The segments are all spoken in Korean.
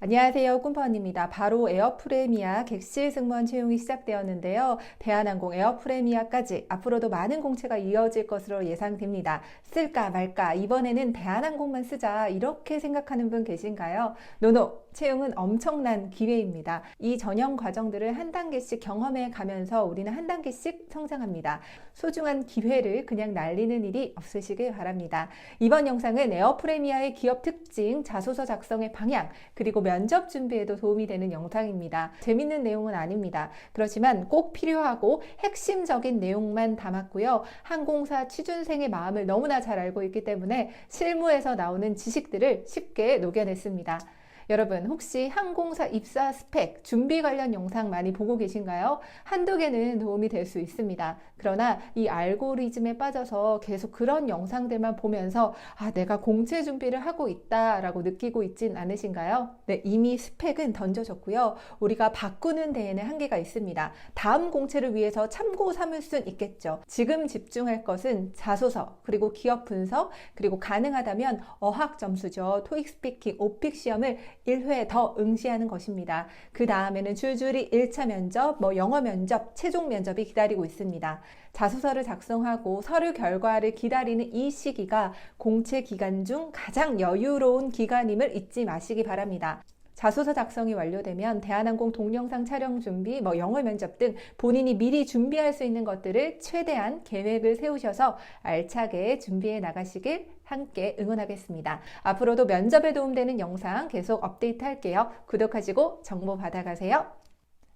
안녕하세요. 꿈퍼언입니다. 바로 에어프레미아 객실 승무원 채용이 시작되었는데요. 대한항공 에어프레미아까지 앞으로도 많은 공채가 이어질 것으로 예상됩니다. 쓸까 말까 이번에는 대한항공만 쓰자 이렇게 생각하는 분 계신가요? 노노 채용은 엄청난 기회입니다. 이 전형 과정들을 한 단계씩 경험해 가면서 우리는 한 단계씩 성장합니다. 소중한 기회를 그냥 날리는 일이 없으시길 바랍니다. 이번 영상은 에어프레미아의 기업 특징, 자소서 작성의 방향, 그리고 면접 준비에도 도움이 되는 영상입니다. 재밌는 내용은 아닙니다. 그렇지만 꼭 필요하고 핵심적인 내용만 담았고요. 항공사 취준생의 마음을 너무나 잘 알고 있기 때문에 실무에서 나오는 지식들을 쉽게 녹여냈습니다. 여러분 혹시 항공사 입사 스펙 준비 관련 영상 많이 보고 계신가요? 한두 개는 도움이 될 수 있습니다. 그러나 이 알고리즘에 빠져서 계속 그런 영상들만 보면서 아 내가 공채 준비를 하고 있다라고 느끼고 있진 않으신가요? 네 이미 스펙은 던져졌고요. 우리가 바꾸는 데에는 한계가 있습니다. 다음 공채를 위해서 참고 삼을 순 있겠죠. 지금 집중할 것은 자소서 그리고 기업 분석 그리고 가능하다면 어학 점수죠. 토익 스피킹 오픽 시험을 1회 더 응시하는 것입니다. 그 다음에는 줄줄이 1차 면접, 뭐 영어 면접, 최종 면접이 기다리고 있습니다. 자소서를 작성하고 서류 결과를 기다리는 이 시기가 공채 기간 중 가장 여유로운 기간임을 잊지 마시기 바랍니다. 자소서 작성이 완료되면 대한항공 동영상 촬영 준비, 뭐 영어 면접 등 본인이 미리 준비할 수 있는 것들을 최대한 계획을 세우셔서 알차게 준비해 나가시길 함께 응원하겠습니다. 앞으로도 면접에 도움되는 영상 계속 업데이트 할게요. 구독하시고 정보 받아가세요.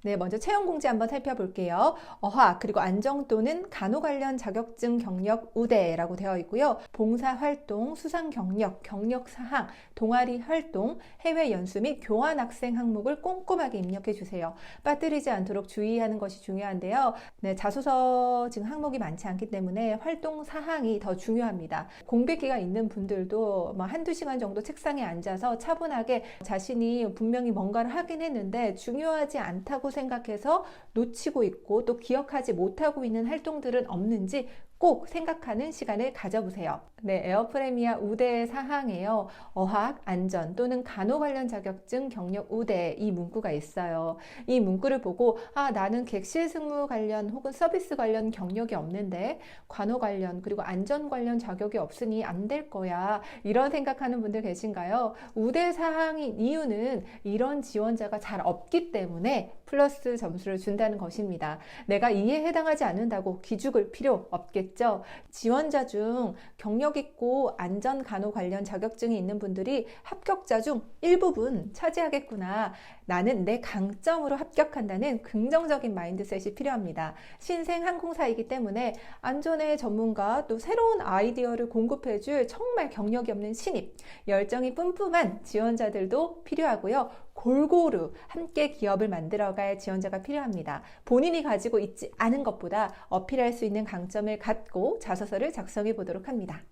네, 먼저 채용 공지 한번 살펴볼게요. 어학 그리고 안정 또는 간호 관련 자격증 경력 우대라고 되어 있고요. 봉사 활동, 수상 경력, 경력 사항, 동아리 활동, 해외 연수 및 교환 학생 항목을 꼼꼼하게 입력해 주세요. 빠뜨리지 않도록 주의하는 것이 중요한데요. 네, 자소서 지금 항목이 많지 않기 때문에 활동 사항이 더 중요합니다. 공백기가 있는 분들도 뭐 한두 시간 정도 책상에 앉아서 차분하게 자신이 분명히 뭔가를 하긴 했는데 중요하지 않다고 생각해서 놓치고 있고 또 기억하지 못하고 있는 활동들은 없는지 꼭 생각하는 시간을 가져보세요. 네, 에어프레미아 우대 사항에요. 어학, 안전 또는 간호 관련 자격증 경력 우대 이 문구가 있어요. 이 문구를 보고 아, 나는 객실 승무 관련 혹은 서비스 관련 경력이 없는데 간호 관련 그리고 안전 관련 자격이 없으니 안 될 거야. 이런 생각하는 분들 계신가요? 우대 사항인 이유는 이런 지원자가 잘 없기 때문에 플러스 점수를 준다는 것입니다. 내가 이에 해당하지 않는다고 기죽을 필요 없겠죠. 있겠죠. 지원자 중 경력 있고 안전 간호 관련 자격증이 있는 분들이 합격자 중 일부분 차지하겠구나. 나는 내 강점으로 합격한다는 긍정적인 마인드셋이 필요합니다. 신생 항공사이기 때문에 안전의 전문가 또 새로운 아이디어를 공급해줄 정말 경력이 없는 신입, 열정이 뿜뿜한 지원자들도 필요하고요. 골고루 함께 기업을 만들어갈 지원자가 필요합니다. 본인이 가지고 있지 않은 것보다 어필할 수 있는 강점을 갖고 자소서를 작성해 보도록 합니다.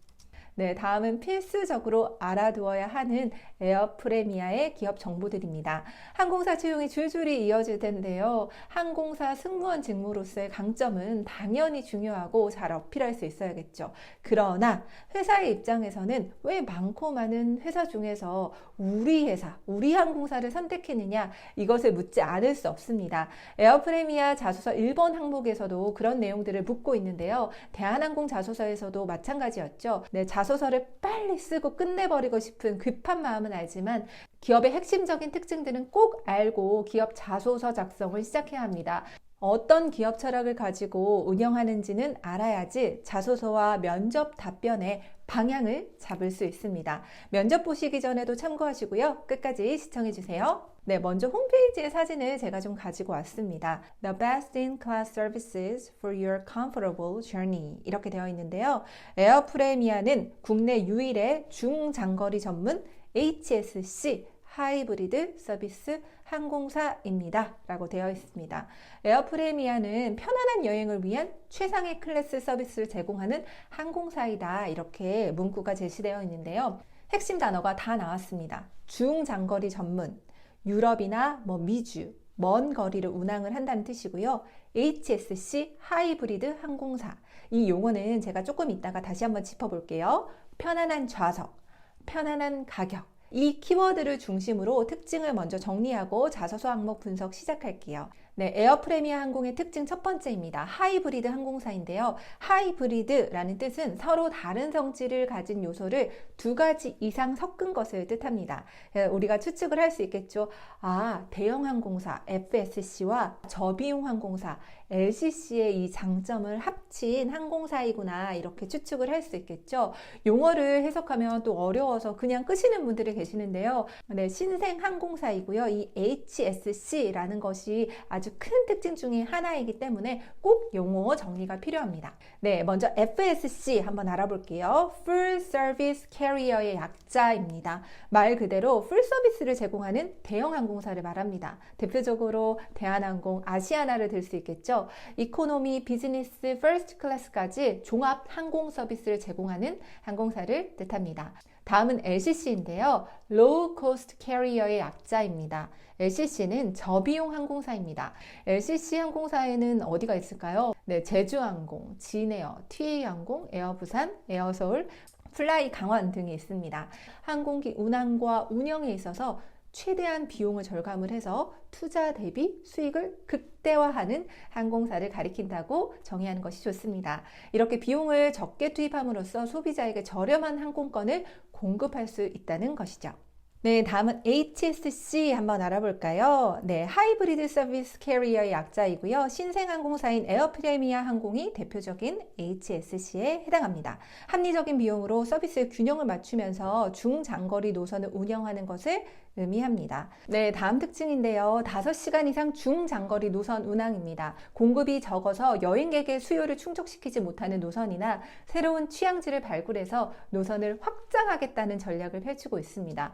네, 다음은 필수적으로 알아두어야 하는 에어프레미아의 기업 정보들입니다. 항공사 채용이 줄줄이 이어질 텐데요. 항공사 승무원 직무로서의 강점은 당연히 중요하고 잘 어필할 수 있어야겠죠. 그러나 회사의 입장에서는 왜 많고 많은 회사 중에서 우리 회사, 우리 항공사를 선택했느냐 이것을 묻지 않을 수 없습니다. 에어프레미아 자소서 1번 항목에서도 그런 내용들을 묻고 있는데요. 대한항공 자소서에서도 마찬가지였죠. 네, 자소 서를 빨리 쓰고 끝내버리고 싶은 급한 마음은 알지만 기업의 핵심적인 특징들은 꼭 알고 기업 자소서 작성을 시작해야 합니다. 어떤 기업 철학을 가지고 운영하는지는 알아야지 자소서와 면접 답변의 방향을 잡을 수 있습니다. 면접 보시기 전에도 참고하시고요. 끝까지 시청해 주세요. 네, 먼저 홈페이지의 사진을 제가 좀 가지고 왔습니다. The best in class services for your comfortable journey. 이렇게 되어 있는데요. 에어프레미아는 국내 유일의 중장거리 전문 HSC 하이브리드 서비스 항공사입니다. 라고 되어 있습니다. 에어프레미아는 편안한 여행을 위한 최상의 클래스 서비스를 제공하는 항공사이다. 이렇게 문구가 제시되어 있는데요. 핵심 단어가 다 나왔습니다. 중장거리 전문, 유럽이나 뭐 미주, 먼 거리를 운항을 한다는 뜻이고요. HSC 하이브리드 항공사. 이 용어는 제가 조금 이따가 다시 한번 짚어볼게요. 편안한 좌석, 편안한 가격, 이 키워드를 중심으로 특징을 먼저 정리하고 자소서 항목 분석 시작할게요. 네, 에어프레미아 항공의 특징 첫 번째입니다. 하이브리드 항공사인데요. 하이브리드라는 뜻은 서로 다른 성질을 가진 요소를 두 가지 이상 섞은 것을 뜻합니다. 예, 우리가 추측을 할 수 있겠죠. 아, 대형 항공사 FSC와 저비용 항공사 LCC의 이 장점을 합친 항공사이구나 이렇게 추측을 할 수 있겠죠. 용어를 해석하면 또 어려워서 그냥 끄시는 분들이 계시는데요. 네, 신생 항공사이고요. 이 HSC라는 것이 아주 큰 특징 중에 하나이기 때문에 꼭 용어 정리가 필요합니다. 네, 먼저 FSC 한번 알아볼게요. Full Service Carrier의 약자입니다. 말 그대로 풀 서비스를 제공하는 대형 항공사를 말합니다. 대표적으로 대한항공, 아시아나를 들 수 있겠죠. 이코노미, 비즈니스, 퍼스트 클래스까지 종합 항공 서비스를 제공하는 항공사를 뜻합니다. 다음은 LCC인데요. Low Cost Carrier의 약자입니다. LCC는 저비용 항공사입니다. LCC 항공사에는 어디가 있을까요? 네, 제주항공, 진에어, TA항공, 에어부산, 에어서울, 플라이 강원 등이 있습니다. 항공기 운항과 운영에 있어서 최대한 비용을 절감을 해서 투자 대비 수익을 극대화하는 항공사를 가리킨다고 정의하는 것이 좋습니다. 이렇게 비용을 적게 투입함으로써 소비자에게 저렴한 항공권을 공급할 수 있다는 것이죠. 네, 다음은 HSC 한번 알아볼까요? 네, 하이브리드 서비스 캐리어의 약자이고요. 신생항공사인 에어프레미아 항공이 대표적인 HSC에 해당합니다. 합리적인 비용으로 서비스 균형을 맞추면서 중장거리 노선을 운영하는 것을 의미합니다. 네, 다음 특징인데요. 5시간 이상 중장거리 노선 운항입니다. 공급이 적어서 여행객의 수요를 충족시키지 못하는 노선이나 새로운 취향지를 발굴해서 노선을 확장하겠다는 전략을 펼치고 있습니다.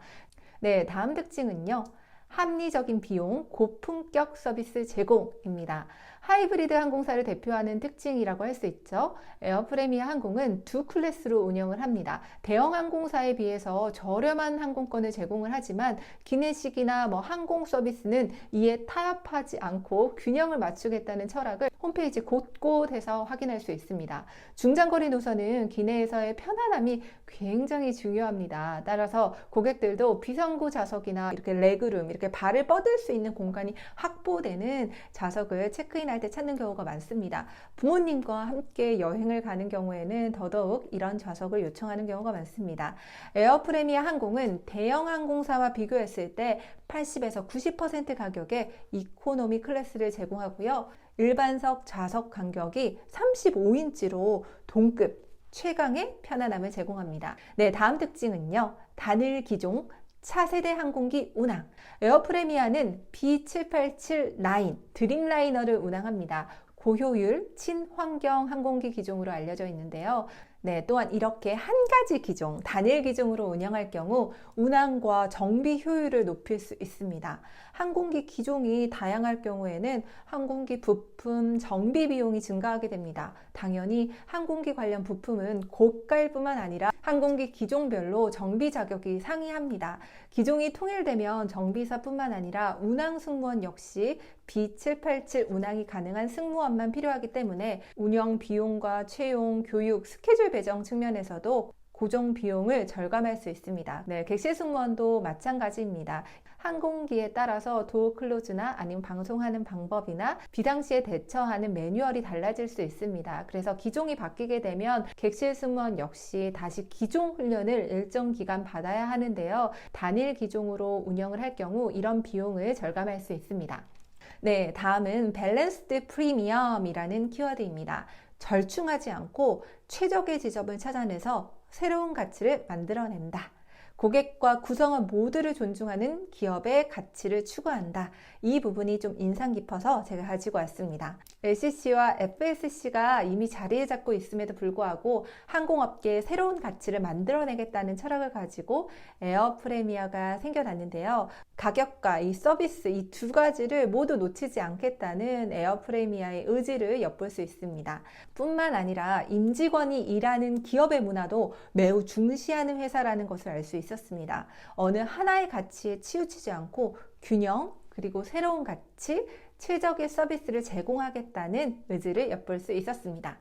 네, 다음 특징은요. 합리적인 비용, 고품격 서비스 제공입니다. 하이브리드 항공사를 대표하는 특징이라고 할 수 있죠. 에어프레미아 항공은 두 클래스로 운영을 합니다. 대형 항공사에 비해서 저렴한 항공권을 제공을 하지만 기내식이나 뭐 항공 서비스는 이에 타협하지 않고 균형을 맞추겠다는 철학을 홈페이지 곳곳에서 확인할 수 있습니다. 중장거리 노선은 기내에서의 편안함이 굉장히 중요합니다. 따라서 고객들도 비상구 좌석이나 이렇게 레그룸, 이렇게 발을 뻗을 수 있는 공간이 확보되는 좌석을 체크인할 때 찾는 경우가 많습니다. 부모님과 함께 여행을 가는 경우에는 더더욱 이런 좌석을 요청하는 경우가 많습니다. 에어프레미아 항공은 대형 항공사와 비교했을 때 80에서 90% 가격에 이코노미 클래스를 제공하고요. 일반석 좌석 간격이 35인치로 동급 최강의 편안함을 제공합니다. 네, 다음 특징은요. 단일 기종 차세대 항공기 운항. 에어프레미아는 B787 라인, 드림라이너를 운항합니다. 고효율, 친환경 항공기 기종으로 알려져 있는데요. 네, 또한 이렇게 한 가지 기종, 단일 기종으로 운영할 경우 운항과 정비 효율을 높일 수 있습니다. 항공기 기종이 다양할 경우에는 항공기 부품 정비 비용이 증가하게 됩니다. 당연히 항공기 관련 부품은 고가일 뿐만 아니라 항공기 기종별로 정비 자격이 상이합니다. 기종이 통일되면 정비사뿐만 아니라 운항 승무원 역시 B787 운항이 가능한 승무원만 필요하기 때문에 운영 비용과 채용, 교육, 스케줄 배정 측면에서도 고정 비용을 절감할 수 있습니다. 네, 객실 승무원도 마찬가지입니다. 항공기에 따라서 도어 클로즈나 아니면 방송하는 방법이나 비상시에 대처하는 매뉴얼이 달라질 수 있습니다. 그래서 기종이 바뀌게 되면 객실 승무원 역시 다시 기종 훈련을 일정 기간 받아야 하는데요. 단일 기종으로 운영을 할 경우 이런 비용을 절감할 수 있습니다. 네, 다음은 밸런스드 프리미엄이라는 키워드입니다. 절충하지 않고 최적의 지점을 찾아내서 새로운 가치를 만들어낸다. 고객과 구성원 모두를 존중하는 기업의 가치를 추구한다. 이 부분이 좀 인상 깊어서 제가 가지고 왔습니다. LCC와 FSC가 이미 자리에 잡고 있음에도 불구하고 항공업계에 새로운 가치를 만들어내겠다는 철학을 가지고 에어 프레미아가 생겨났는데요. 가격과 이 서비스 이 두 가지를 모두 놓치지 않겠다는 에어 프레미아의 의지를 엿볼 수 있습니다. 뿐만 아니라 임직원이 일하는 기업의 문화도 매우 중시하는 회사라는 것을 알 수 있었습니다. 어느 하나의 가치에 치우치지 않고 균형, 그리고 새로운 가치, 최적의 서비스를 제공하겠다는 의지를 엿볼 수 있었습니다.